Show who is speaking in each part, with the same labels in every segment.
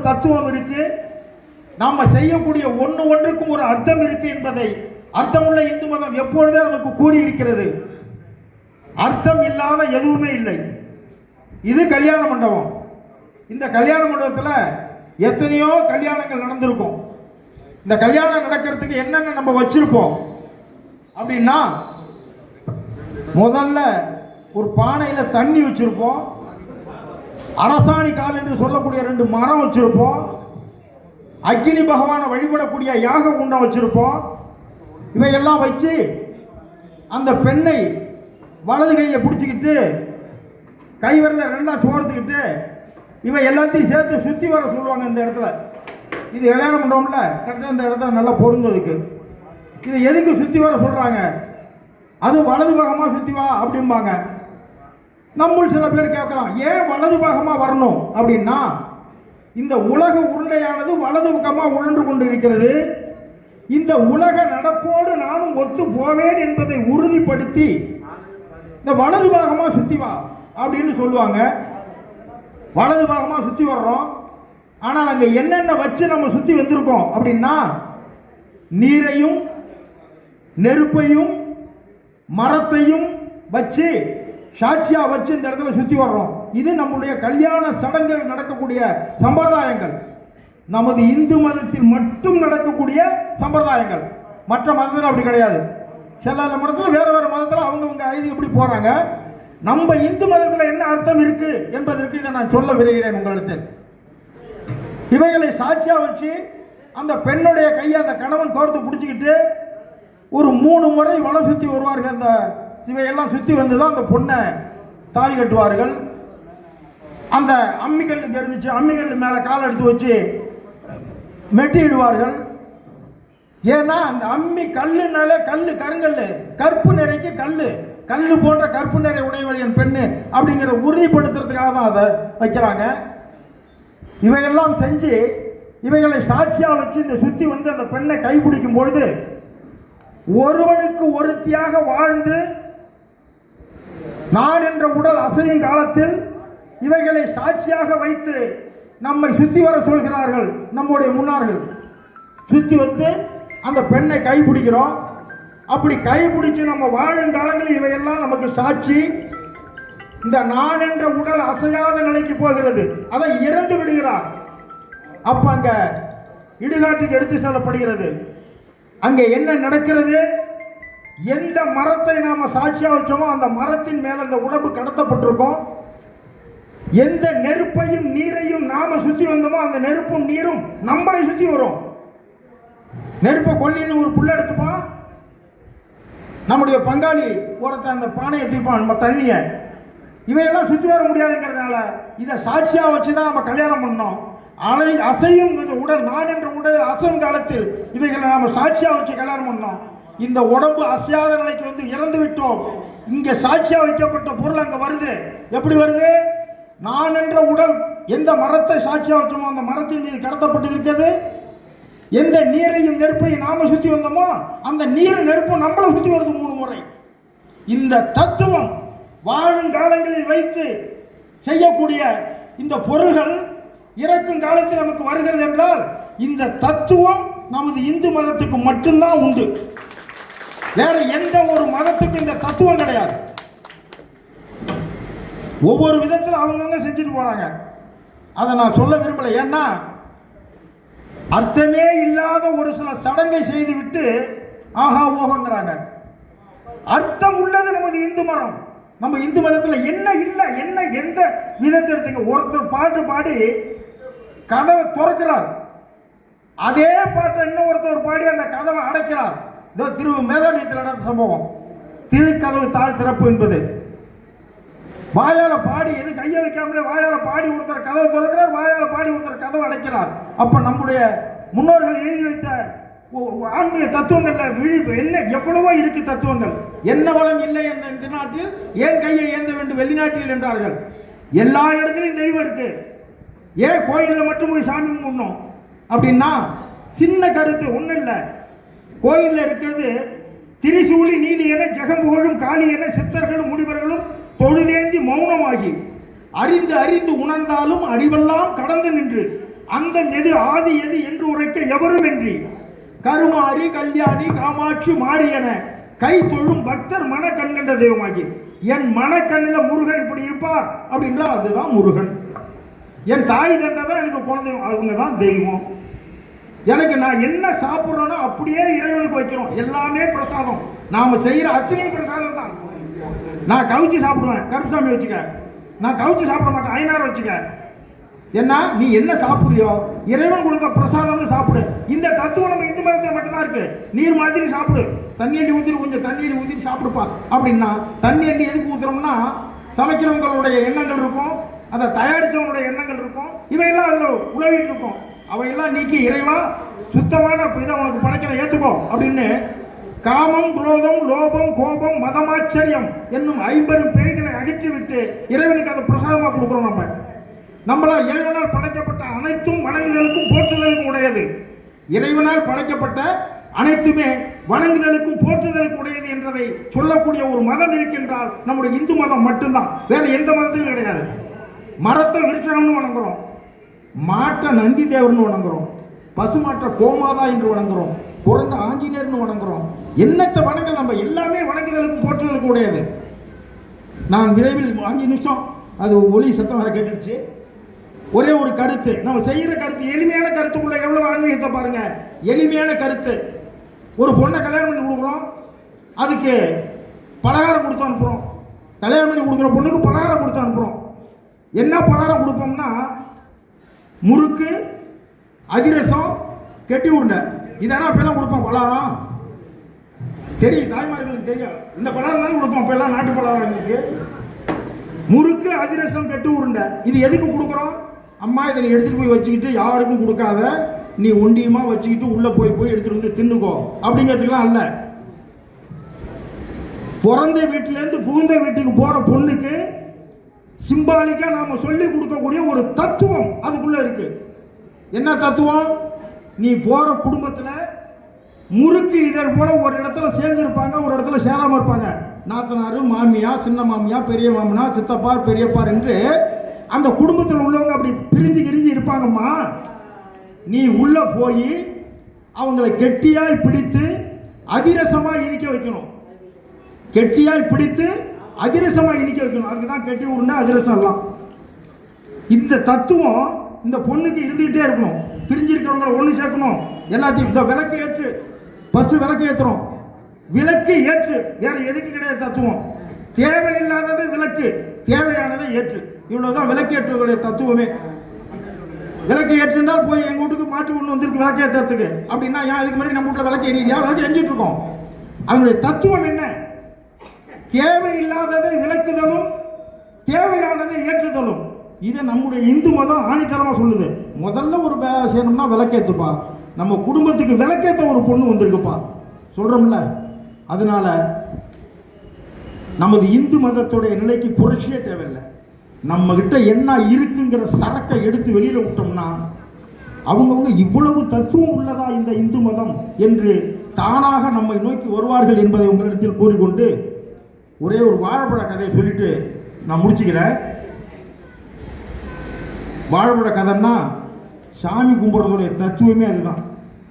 Speaker 1: தத்துவம் இருக்கு. நாம் செய்யக்கூடிய ஒன்று ஒன்றுக்கும் ஒரு அர்த்தம் இருக்கு என்பதை அர்த்தமுள்ள இந்து மதம் எப்பொழுதே நமக்கு கூறியிருக்கிறது. அர்த்தம் இல்லாத எதுவுமே இல்லை. இது கல்யாண மண்டபம். இந்த கல்யாண மண்டபத்தில் எத்தனையோ கல்யாணங்கள் நடந்திருக்கும். இந்த கல்யாணம் நடக்கிறதுக்கு என்னென்ன நம்ம வச்சிருப்போம்? அப்படின்னா முதல்ல ஒரு பானையில் தண்ணி வச்சுருப்போம். அரசாணி கால் என்று சொல்லக்கூடிய ரெண்டு மரம் வச்சிருப்போம். அக்னி பகவானை வழிபடக்கூடிய யாக குண்டம் வச்சிருப்போம். இவையெல்லாம் வச்சு அந்த பெண்ணை வலது கையை பிடிச்சிக்கிட்டு கைவரில் ரெண்டா சோர்த்துக்கிட்டு இவை எல்லாத்தையும் சேர்த்து சுற்றி வர சொல்லுவாங்க இந்த இடத்துல. இது கல்யாணம் பண்ணுறோம்ல கரெக்டாக இந்த இடத்துல நல்லா பொருந்ததுக்கு இது எதுக்கு சுற்றி வர சொல்கிறாங்க அது வலது பக்கமாக சுற்றி வா அப்படிம்பாங்க. நம்முள் சில பேர் கேட்கலாம் ஏன் வலது பக்கமாக வரணும்? அப்படின்னா இந்த உலக உருண்டையானது வலது பக்கமாக உழன்று கொண்டு இருக்கிறது இந்த உலக நடப்போடு நானும் ஒத்து போவேன் என்பதை உறுதிப்படுத்தி இந்த வலது பாகமாக சுற்றி வா அப்படின்னு சொல்லுவாங்க. வலது பாகமாக சுற்றி வர்றோம். ஆனால் அங்கே என்னென்ன வச்சு நம்ம சுற்றி வந்திருக்கோம் அப்படின்னா நீரையும் நெருப்பையும் மரத்தையும் வச்சு சாட்சியாக வச்சு இந்த இடத்துல சுற்றி வர்றோம். இது நம்முடைய கல்யாண சடங்குகள் நடக்கக்கூடிய சம்பிரதாயங்கள். நமது இந்து மதத்தில் மட்டும் நடக்கக்கூடிய சம்பிரதாயங்கள். மற்ற மதத்தில் அப்படி கிடையாது. சில மதத்தில் வேறு வேறு மதத்தில் அவங்கவுங்க ஐதி எப்படி போகிறாங்க நம்ம இந்து மதத்தில் என்ன அர்த்தம் இருக்குது என்பதற்கு இதை நான் சொல்ல விரைகிறேன் உங்களிடத்தில். இவைகளை சாட்சியாக வச்சு அந்த பெண்ணுடைய கையை அந்த கணவன் கோர்த்து பிடிச்சிக்கிட்டு ஒரு மூணு முறை வளம் சுற்றி வருவார்கள் அந்த இவையெல்லாம் சுற்றி வந்து தான் அந்த பொண்ணை தாலி கட்டுவார்கள். அந்த அம்மிக்கல் இருந்துச்சு அம்மிக்கல் மேலே கால் எடுத்து வச்சு மெட்டிடுவார்கள். ஏன்னா அந்த அம்மி கல்லுனாலே கல் கருங்கல் கற்பு நிறைக்கு கல் கல் போன்ற கற்பு நிறை உடையவள் என் பெண்ணு அப்படிங்கிறத உறுதிப்படுத்துறதுக்காக தான் அதை வைக்கிறாங்க. இவையெல்லாம் செஞ்சு இவைகளை சாட்சியாக வச்சு இந்த சுத்தி வந்து அந்த பெண்ணை கைப்பிடிக்கும் பொழுது ஒருவனுக்கு ஒருத்தியாக வாழ்ந்து நான் என்ற உடல் அசையும் காலத்தில் இவைகளை சாட்சியாக வைத்து நம்மை சுத்தி வர சொல்கிறார்கள் நம்முடைய முன்னார்கள். சுத்தி வந்து அந்த பெண்ணை கைப்பிடிக்கிறோம் அப்படி கைப்பிடிச்சு நம்ம வாழும் காலங்களில் இவையெல்லாம் நமக்கு சாட்சி. இந்த நான் என்ற உடல் அசையாத நிலைக்கு போகிறது. அதை இறந்து விடுகிறார். அப்ப அங்க இடுகாட்டுக்கு எடுத்து செல்லப்படுகிறது. அங்கே என்ன நடக்கிறது? எந்த மரத்தை நாம் சாட்சியாக வச்சோமோ அந்த மரத்தின் மேலே அந்த உடம்பு கடத்தப்பட்டிருக்கோம். எந்த நெருப்பையும் நீரையும் நாம சுற்றி வந்தோமோ அந்த நெருப்பும் நீரும் நம்மளை சுற்றி வரும். நெருப்பை கொல்லின்னு ஒரு புள்ள எடுத்துப்பான் நம்முடைய பங்காளி ஒருத்தன் அந்த பானையை தூப்பான் நம்ம தண்ணியை. இவையெல்லாம் சுற்றி வர முடியாதுங்கிறதுனால இதை சாட்சியாக வச்சு தான் நம்ம கல்யாணம் பண்ணோம். அலை அசையும் உடல் நான் என்ற உடல் அசையும் காலத்தில் இவைகளை நாம் சாட்சியாக வச்சு கல்யாணம் பண்ணோம். இந்த உடம்பு அசையாத நிலைக்கு வந்து இறந்து விட்டோம். இங்கே சாட்சியாக வைக்கப்பட்ட பொருள் அங்கே வருது. எப்படி வருது? நான் என்ற உடல் எந்த மரத்தை சாட்சியாக வச்சோமோ அந்த மரத்தின் மீது கடத்தப்பட்டு இருக்கிறது எந்த நீரையும் நெருப்பையும் நாம சுற்றி வந்தோமோ அந்த நீர் நெருப்பும் நம்மளை சுற்றி வருது மூணு முறை. இந்த தத்துவம் வாழும் காலங்களில் வைத்து செய்யக்கூடிய இந்த பொருள்கள் இறக்கும் காலத்தில் நமக்கு வருகிறது என்றால் இந்த தத்துவம் நமது இந்து மதத்துக்கு மட்டும்தான் உண்டு. வேற எந்த ஒரு மதத்துக்கும் இந்த தத்துவம் கிடையாது. ஒவ்வொரு விதத்தில் அவங்கவுங்க செஞ்சுட்டு போறாங்க. அதை நான் சொல்ல விரும்பலை. ஏன்னா அர்த்தமே இல்லாத ஒரு சில சடங்கை செய்துவிட்டு ஆஹா ஓஹோங்கிறாங்க. அர்த்தம் உள்ளது நமது இந்து மதம். நம்ம இந்து மதத்தில் என்ன இல்லை என்ன எந்த விதத்தை எடுத்துங்க ஒருத்தர் பாட்டு பாடி கதவை திறக்கிறார். அதே பாட்டை இன்னும் ஒருத்தர் பாடி அந்த கதவை அடைக்கிறார். இதோ திரு மேதாவியத்தில் நடந்த சம்பவம். திருக்கதவு தாழ் திறப்பு என்பது. வாயால பாடி எது கையை வைக்காமலே வாயால பாடி ஒருத்தர் கதவை திறக்கிறார் வாயால பாடி ஒருத்தர் கதவை அடைக்கிறார். அப்போ நம்முடைய முன்னோர்கள் எழுதி வைத்த ஆன்மீக தத்துவங்கள்ல விழிப்பு என்ன எவ்வளவோ இருக்கு தத்துவங்கள். என்ன வளம் இல்லை என்ற இந்த நாட்டில் ஏன் கையை ஏந்த வேண்டும் வெளிநாட்டில் என்றார்கள். எல்லா இடத்துலையும் தெய்வம் இருக்கு. ஏன் கோயிலில் மட்டும் போய் சாமி கும்பிடணும்? அப்படின்னா சின்ன கருத்து ஒன்றும் இல்லை. கோயிலில் இருக்கிறது திரிசூலி நீலி என ஜெகம்புகழும் காளி என சித்தர்களும் முனிவர்களும் தொழுதேந்தி மௌனமாகி அறிந்து அறிந்து உணர்ந்தாலும் அறிவெல்லாம் கடந்து நின்று அந்த எது ஆதி எது என்று உரைக்க எவருமின்றி கருமாரி கல்யாணி காமாட்சி மாரியன கை தொழும் பக்தர் மன கண்ட தெய்வமாகி என் மனக்கண்ணில் முருகன் இப்படி இருப்பார்? அப்படின்றால் அதுதான் முருகன். என் தாய் தந்தை தான் எனக்கு குழந்தை அவங்க தான் தெய்வம். எனக்கு நான் என்ன சாப்பிட்றேனோ அப்படியே இறைவனுக்கு வைக்கிறோம். எல்லாமே பிரசாதம். நாம் செய்கிற அத்தனை பிரசாதம் தான். நான் கவிச்சு சாப்பிடுவேன். கருப்புசாமி வச்சுக்க. நான் கவிச்சு சாப்பிட மாட்டேன். ஐநாறு வச்சுக்க. என்ன நீ என்ன சாப்பிட்றியோ இறைவன் கொடுத்த பிரசாதம்னு சாப்பிடு. இந்த தத்துவம் நம்ம இந்து மதத்தில் மட்டும்தான் இருக்கு. நீர் மாதிரி சாப்பிடு. தண்ணி அண்டி ஊற்றிட்டு கொஞ்சம் தண்ணி அண்டி சாப்பிடுப்பா. அப்படின்னா தண்ணி அண்டி எதுக்கு ஊற்றுறோம்னா சமைக்கிறவங்களுடைய எண்ணங்கள் இருக்கும் அதை தயாரித்தவங்களுடைய எண்ணங்கள் இருக்கும் இவையெல்லாம் அதில் உழவிட்டு இருக்கும். அவையெல்லாம் நீக்கி இறைவா சுத்தமான இதை உனக்கு படைக்கிற ஏற்றுக்கோ அப்படின்னு காமம் குரோதம் லோபம் கோபம் மதமாச்சரியம் என்னும் ஐம்பெரும் பேய்களை அகற்றிவிட்டு இறைவனுக்கு அதை பிரசாதமாக கொடுக்குறோம் நம்ம. நம்மளால் இறைவனால் படைக்கப்பட்ட அனைத்தும் வணங்குதலுக்கும் போற்றுதலுக்கும் உடையது. இறைவனால் படைக்கப்பட்ட அனைத்துமே வணங்குதலுக்கும் போற்றுதலுக்கு உடையது என்றதை சொல்லக்கூடிய ஒரு மதம் இருக்கின்றால் நம்முடைய இந்து மதம் மட்டும்தான். வேற எந்த மதத்திலும் கிடையாது. மரத்தை விருட்சகம்னு வணங்குறோம். மாட்டை நந்தி தேவர்னு வணங்குறோம். பசுமாற்ற கோமாதா என்று வணங்குறோம். குழந்தை ஆஞ்சநேயர்னு வணங்குறோம். என்னத்தை வணங்கல் நம்ம எல்லாமே வணங்குதலுக்கும் போற்றுதலுக்கும் உடையது. நான் விரைவில் அஞ்சு நிமிஷம் அது ஒளி சத்தம் வர கேட்டுடுச்சு. ஒரே ஒரு கருத்து. நம்ம செய்கிற கருத்து எளிமையான கருத்துக்குள்ள எவ்வளோ ஆன்மீகத்தை பாருங்க. எளிமையான கருத்து. ஒரு பொண்ணை கல்யாணம் பண்ணி கொடுக்குறோம். அதுக்கு பலகாரம் கொடுத்து அனுப்புகிறோம் கல்யாணம் பண்ணி கொடுக்குற பொண்ணுக்கு பலகாரம் கொடுத்து அனுப்புகிறோம் என்ன பலகாரம் கொடுப்போம்னா முறுக்கு அதிரசம் கெட்டி உருண்டை. இதெல்லாம் அப்பெல்லாம் கொடுப்போம் பலாரம் தெரியும் தாய்மார்களுக்கு தெரியும். இந்த பலாரம் தான் கொடுப்போம் அப்பெல்லாம் நாட்டு பலாரம் எங்களுக்கு. முறுக்கு அதிரசம் கெட்டு உருண்டை. இது எதுக்கு கொடுக்குறோம்? அம்மா இதை நீ எடுத்துகிட்டு போய் வச்சுக்கிட்டு யாருக்கும் கொடுக்காத. நீ ஒண்டியமாக வச்சுக்கிட்டு உள்ளே போய் போய் எடுத்துகிட்டு வந்து தின்னுக்கோ. அப்படிங்கிறதுக்கெல்லாம் அல்ல. பிறந்த வீட்டிலேருந்து புகுந்த வீட்டுக்கு போகிற பொண்ணுக்கு சிம்பாலிக்கா நாம சொல்லி கொடுக்கக்கூடிய ஒரு தத்துவம் அதுக்குள்ள இருக்கு. என்ன தத்துவம்? நீ போற குடும்பத்துல முறுக்கு இதழ் போல ஒரு இடத்துல சேர்ந்து இருப்பாங்க ஒரு இடத்துல சேராம இருப்பாங்க. நாத்தனாரு மாமியா சின்ன மாமியா பெரிய மாமனா சித்தப்பா பெரியப்பார் என்று அந்த குடும்பத்தில் உள்ளவங்க அப்படி பிரிஞ்சு கிரிஞ்சு இருப்பாங்கம்மா. நீ உள்ள போய் அவங்கள கெட்டியாய் பிடித்து அதிரசமாக இனிக்க வைக்கணும். கெட்டியாய் பிடித்து அதிரசமாக இனிக்க வைக்கணும். அதுக்கு தான் கட்டி உருண்டை அதிரசம் எல்லாம் இந்த தத்துவம் இந்த பொண்ணுக்கு இருந்துகிட்டே இருக்கணும். பிரிஞ்சிருக்கிறவங்களை ஒன்று சேர்க்கணும். எல்லாத்தையும் இந்த விளக்கு ஏற்று பஸ்ஸு விளக்கு ஏற்றுறோம் விளக்கு ஏற்று. வேற எதுக்கு கிடையாது தத்துவம். தேவையில்லாதது விளக்கு தேவையானதை ஏற்று. இவ்வளவுதான் விளக்கு ஏற்றுவதுடைய தத்துவமே. விளக்கு ஏற்றுனால் போய் எங்கள் வீட்டுக்கு மாட்டு ஒன்று வந்திருக்கு விளக்கு ஏற்றுறதுக்கு அப்படின்னா ஏன் இதுக்கு முன்னாடி நம்ம வீட்டில் விளக்கு எரியலையா விளக்கு எரிஞ்சிட்டு இருக்கோம். அதனுடைய தத்துவம் என்ன? தேவையில்லாததை விளக்குதலும் தேவையானதை ஏற்றுதலும். இதை நம்முடைய இந்து மதம் ஆணித்தரமாக சொல்லுது. முதல்ல ஒரு வேலை செய்யணும்னா விளக்கேத்துப்பா. நம்ம குடும்பத்துக்கு விளக்கேற்ற ஒரு பொண்ணு வந்திருக்குப்பா. சொல்கிறோம்ல அதனால நமது இந்து மதத்துடைய நிலைக்கு புரட்சியே தேவையில்லை. நம்மகிட்ட என்ன இருக்குங்கிற சரக்கை எடுத்து வெளியில் விட்டோம்னா அவங்கவுங்க இவ்வளவு தத்துவம் உள்ளதா இந்த இந்து மதம் என்று தானாக நம்மை நோக்கி வருவார்கள் என்பதை உங்களிடத்தில் கூறிக்கொண்டு ஒரே ஒரு வாழைப்பழ கதையை சொல்லிட்டு நான் முடிச்சுக்கிறேன். வாழைப்பழ கதைன்னா சாமி கும்பிட்றதுடைய தத்துவமே அதுதான்.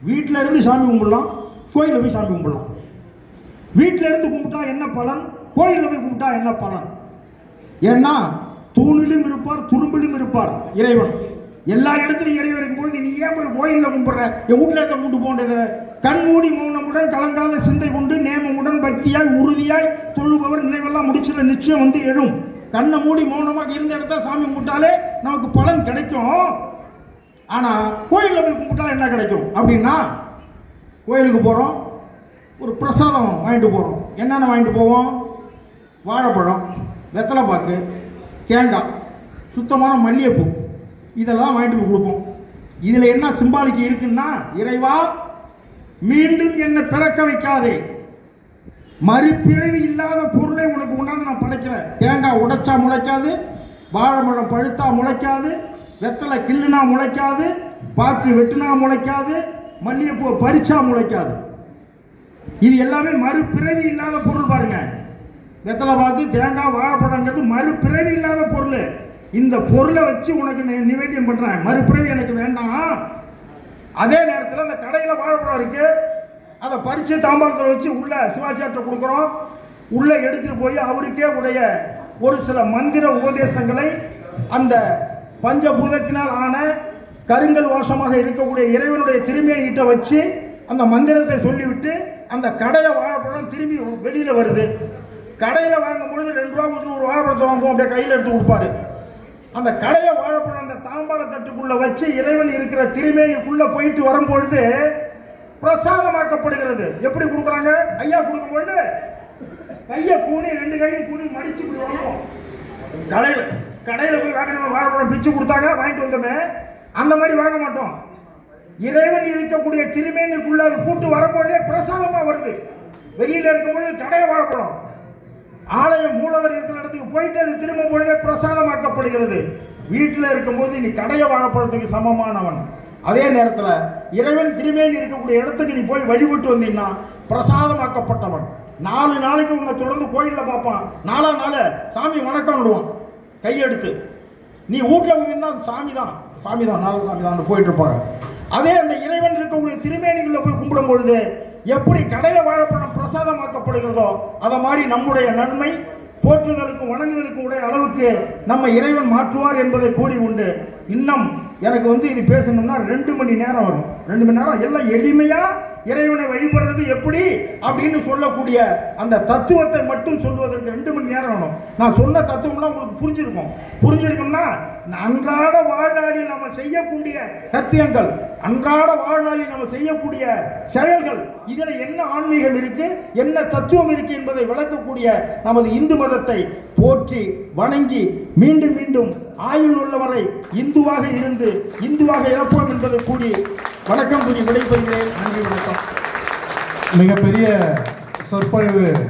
Speaker 1: வீட்டில் இருந்து சாமி கும்பிடலாம் கோயிலில் போய் சாமி கும்பிடலாம். வீட்டில் இருந்து கும்பிட்டா என்ன பலன்? கோயிலில் போய் கும்பிட்டா என்ன பலன்? ஏன்னா தூணிலும் இருப்பார் துரும்பிலும் இருப்பார் இறைவன். எல்லா இடத்துலையும் இறைவன் இருக்கும்போது நீ ஏன் போய் கோயிலில் கும்பிட்ற? என் வீட்டில் இருக்க கூட்டு போன்றது கண் மூடி மௌனமுடன் கலங்காத சிந்தை கொண்டு பக்தியாய் உறுதியாய் தொழுபவர் நினைவெல்லாம் முடிச்சிட நிச்சயம் வந்து எழும். கண்ணை மூடி மௌனமாக இருந்த இடத்துல சாமி கும்பிட்டாலே நமக்கு பலன் கிடைக்கும். ஆனால் கோயிலில் போய் கும்பிட்டா என்ன கிடைக்கும்? அப்படின்னா கோயிலுக்கு போகிறோம் ஒரு பிரசாதம் வாங்கிட்டு போகிறோம் என்னென்ன வாங்கிட்டு போவோம்? வாழைப்பழம் வெத்தலை பாக்கு தேங்காய் சுத்தமான மல்லிகைப்பூ. இதெல்லாம் வாங்கிட்டு போய் கொடுப்போம். இதில் என்ன சிம்பாலிக்கு இருக்குன்னா இறைவா மீண்டும் என்னை பிறக்க வைக்காதே. மறுபிறவி இல்லாத பொருளை உனக்கு உண்டாந்து நான் படைக்கிறேன். தேங்காய் உடைச்சா முளைக்காது வாழைப்பழம் பழுத்தா முளைக்காது வெத்தலை கிள்ளுனா முளைக்காது பாக்கு வெட்டுனா முளைக்காது மல்லிகைப்பூ பறிச்சா முளைக்காது. இது எல்லாமே மறுபிறவி இல்லாத பொருள் பாருங்க. வெத்தலை பாக்கு தேங்காய் வாழைப்பழங்கிறது மறுபிறவி இல்லாத பொருள். இந்த பொருளை வச்சு உனக்கு நி- நிவேத்தியம் பண்றேன். மறுபிறவி எனக்கு வேண்டாம். அதே நேரத்தில் அந்த கடையில் வாழைப்பழம் இருக்கு. அதை பறித்து தாம்பாளத்தில் வச்சு உள்ள சிவாஜியார்ட்ட கொடுக்குறோம். உள்ளே எடுத்துகிட்டு போய் அவருக்கே உடைய ஒரு சில மந்திர உபதேசங்களை அந்த பஞ்சபூதத்தினால் ஆன கருங்கல் வாசமாக இருக்கக்கூடிய இறைவனுடைய திருமேனிகிட்ட வச்சு அந்த மந்திரத்தை சொல்லிவிட்டு அந்த கடையை வாழைப்பழம் திரும்பி வெளியில் வருது. கடையில் வாங்கும் பொழுது ரெண்டு ரூபா கொடுத்து ஒரு வாழைப்பழத்தை வாங்குவோம் அப்படியே கையில் எடுத்து கொடுப்பாரு. அந்த கடையை வாழைப்பழம் அந்த தாம்பாள தட்டுக்குள்ளே வச்சு இறைவன் இருக்கிற திருமேனிக்குள்ளே போயிட்டு வரும்பொழுது பிரசாதமாக்கப்படுகிறது. எப்படி கொடுக்குறாங்க? ஐயா கொடுக்கும் பொழுது கையை கூணி ரெண்டு கையும் கூணி மடிச்சு இப்படி வாங்குவோம் கடையில் கடையில் போய் வாங்கின வாழைப்பழம் பிச்சு கொடுத்தாங்க வாங்கிட்டு வந்தோமே. அந்த மாதிரி வாங்க மாட்டோம். இறைவன் இருக்கக்கூடிய திருமேனிக்குள்ள அது பூட்டு வரும்பொழுதே பிரசாதமாக வருது. வெளியில் இருக்கும்பொழுது கடையை வாழப்படும் ஆலயம் மூலவர் இருக்கிற இடத்துக்கு போயிட்டு அது திரும்ப பொழுதே பிரசாதமாக்கப்படுகிறது. வீட்டில் இருக்கும்போது நீ கடையை வாழப்படுறதுக்கு சமமானவன். அதே நேரத்தில் இறைவன் திருமேனி இருக்கக்கூடிய இடத்துக்கு நீ போய் வழிபட்டு வந்தீங்கன்னா பிரசாதமாக்கப்பட்டவன். நாலு நாளைக்கு உன்னை தொடர்ந்து கோயிலில் பார்ப்பான். நாலா நாள் சாமி வணக்கம் விடுவான் கையெடுத்து. நீ வீட்டில் இருந்தால் அது சாமி தான் சாமி தான் நாலு சாமி தான் போயிட்டு இருப்பாங்க. அதே அந்த இறைவன் இருக்கக்கூடிய திருமேனிகளில் போய் கும்பிடும் பொழுது எப்படி கடைய வாழைப்பழம் பிரசாதமாக்கப்படுகிறதோ அதை மாதிரி நம்முடைய நன்மை போற்றுதலுக்கும் வணங்குதலுக்கும் உடைய அளவுக்கு நம்ம இறைவன் மாற்றுவார் என்பதை கூறி உண்டு. இன்னும் எனக்கு வந்து இது பேசணும்னா ரெண்டு மணி நேரம் வரும். ரெண்டு மணி நேரம் எல்லாம் எளிமையாக இறைவனை வழிபடுறது எப்படி அப்படின்னு சொல்லக்கூடிய அந்த தத்துவத்தை மட்டும் சொல்வதற்கு ரெண்டு மணி நேரம் வேணும். நான் சொன்ன தத்துவம்லாம் உங்களுக்கு புரிஞ்சிருக்கும். புரிஞ்சிருக்கும்னா அன்றாட வாழ்நாளில் நம்ம செய்யக்கூடிய சத்தியங்கள் அன்றாட வாழ்நாளில் நம்ம செய்யக்கூடிய செயல்கள் இதில் என்ன ஆன்மீகம் இருக்கு என்ன தத்துவம் இருக்கு என்பதை விளக்கக்கூடிய நமது இந்து மதத்தை போற்றி வணங்கி மீண்டும் மீண்டும் ஆயுள் உள்ளவரை இந்துவாக இருந்து இந்துவாக இறப்போம் என்பதை கூறி வணக்கம் கூறி விடைபெறுகிறேன். நன்றி வணக்கம்.
Speaker 2: மிகப்பெரிய சொற்பொழிவு